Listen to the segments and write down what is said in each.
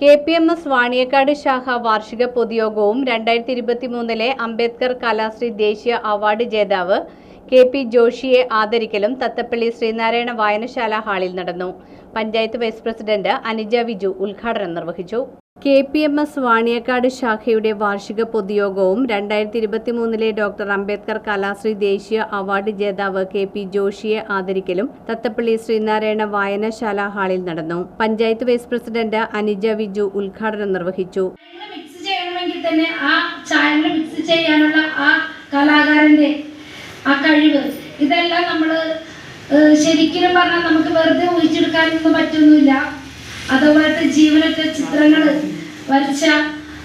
K P M S Vaniyakkad ശാഖ വാർഷിക പൊതുയോഗവും രണ്ടായിരത്തി ഇരുപത്തി മൂന്നിലെ അംബേദ്കർ കലാശ്രീ ദേശീയ അവാർഡ് ജേതാവ് കെ പി ജോഷിയെ ആദരിക്കലും തത്തപ്പള്ളി ശ്രീനാരായണ വായനശാല ഹാളിൽ നടന്നു. പഞ്ചായത്ത് വൈസ് പ്രസിഡന്റ് അനിജ വിജു ഉദ്ഘാടനം നിർവഹിച്ചു. K P M S Vaniyakkad ശാഖയുടെ വാർഷിക പൊതുയോഗവും രണ്ടായിരത്തി ഇരുപത്തി മൂന്നിലെ ഡോക്ടർ അംബേദ്കർ കലാശ്രീ ദേശീയ അവാർഡ് ജേതാവ് കെ പി ജോഷിയെ ആദരിക്കലും തത്തപ്പള്ളി ശ്രീനാരായണ വായനശാല ഹാളിൽ നടന്നു. പഞ്ചായത്ത് വൈസ് പ്രസിഡന്റ് അനിജ വിജു ഉദ്ഘാടനം നിർവഹിച്ചു. മിക്സ് ചെയ്യണമെങ്കിൽ തന്നെ ആ മിക്സ് ചെയ്യാനുള്ള ആ ആ ഇതെല്ലാം നമ്മൾ ശരിക്കും പറഞ്ഞാൽ നമുക്ക് വെറുതെ ഒഴിച്ചെടുക്കാനൊന്നും പറ്റൊന്നുമില്ല. അതുപോലത്തെ ജീവനത്തെ ചിത്രങ്ങൾ വരച്ച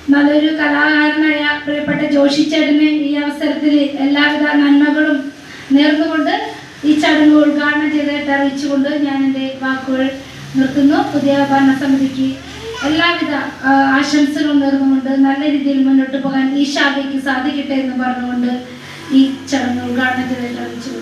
നല്ലൊരു കലാകാരനായ പ്രിയപ്പെട്ട ജോഷി ചേട്ടനെ ഈ അവസരത്തിൽ എല്ലാവിധ നന്മകളും നേർന്നുകൊണ്ട് ഈ ചടങ്ങ് ഉദ്ഘാടനം ചെയ്തതായിട്ട് അറിയിച്ചുകൊണ്ട് ഞാൻ എന്റെ വാക്കുകൾ നിർത്തുന്നു. പുതിയ ഭരണസമിതിക്ക് എല്ലാവിധ ആശംസകളും നേർന്നുകൊണ്ട് നല്ല രീതിയിൽ മുന്നോട്ട് പോകാൻ ഈ ശാഖയ്ക്ക് സാധിക്കട്ടെ എന്ന് പറഞ്ഞുകൊണ്ട് ഈ ചടങ്ങ് ഉദ്ഘാടനം ഏവർക്കും നന്ദി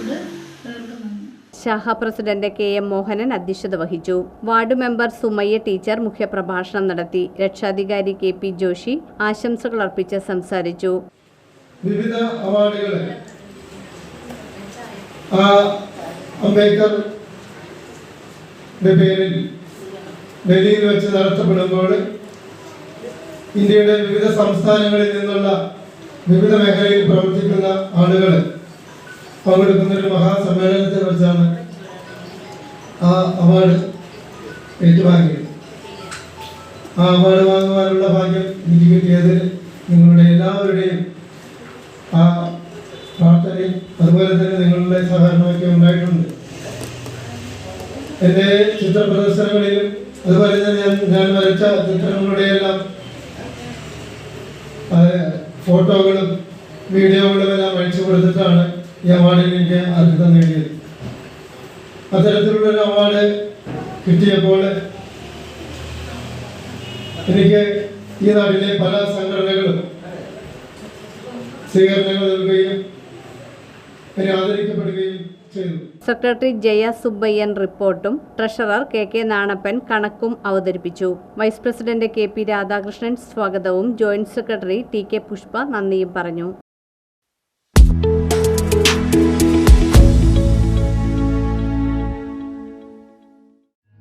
ശാഖ പ്രസിഡന്റ് കെ എം മോഹനൻ അധ്യക്ഷത വഹിച്ചു. വാർഡ് മെമ്പർ സുമയ്യ ടീച്ചർ മുഖ്യപ്രഭാഷണം നടത്തി. രക്ഷാധികാരി കെ പി ജോഷി ആശംസകൾ അർപ്പിച്ച് സംസാരിച്ചു. വിവിധ പേരിൽ ഡൽഹിയിൽ വെച്ച് നടത്തപ്പെടുമ്പോൾ ഇന്ത്യയുടെ വിവിധ സംസ്ഥാനങ്ങളിൽ നിന്നുള്ള വിവിധ മേഖലയിൽ പ്രവർത്തിക്കുന്ന ആളുകൾ പങ്കെടുക്കുന്ന ഒരു മഹാസമ്മേളനത്തെ വെച്ചാണ് ആ അവാർഡ് ഏറ്റുവാങ്ങിയത് ആ അവാർഡ് വാങ്ങുവാനുള്ള ഭാഗ്യം എനിക്ക് കിട്ടിയത് നിങ്ങളുടെ എല്ലാവരുടെയും ആ പ്രാർത്ഥനയും അതുപോലെ തന്നെ നിങ്ങളുടെ സഹകരണമൊക്കെ ഉണ്ടായിട്ടുണ്ട്. എന്റെ ചിത്ര പ്രദർശനങ്ങളിലും അതുപോലെ തന്നെ ഞാൻ ഞാൻ വരച്ച ചിത്രങ്ങളുടെ എല്ലാം ഫോട്ടോകളും വീഡിയോകളും എല്ലാം അയച്ചു കൊടുത്തിട്ടാണ് ഈ അവാർഡിന് എനിക്ക് അർഹത നേടിയത്. അത്തരത്തിലുള്ളൊരു അവാർഡ് കിട്ടിയപ്പോൾ എനിക്ക് ഈ നാട്ടിലെ പല സംഘടനകളും സ്വീകരണങ്ങൾ നൽകുകയും എന്നെ ആദരിക്കപ്പെടുകയും സെക്രട്ടറി ജയ സുബ്ബയ്യൻ റിപ്പോർട്ടും ട്രഷറർ കെ കെ നാണപ്പൻ കണക്കും അവതരിപ്പിച്ചു. Vice president K P Radhakrishnan സ്വാഗതവും joint secretary T K Pushpa നന്ദിയും പറഞ്ഞു.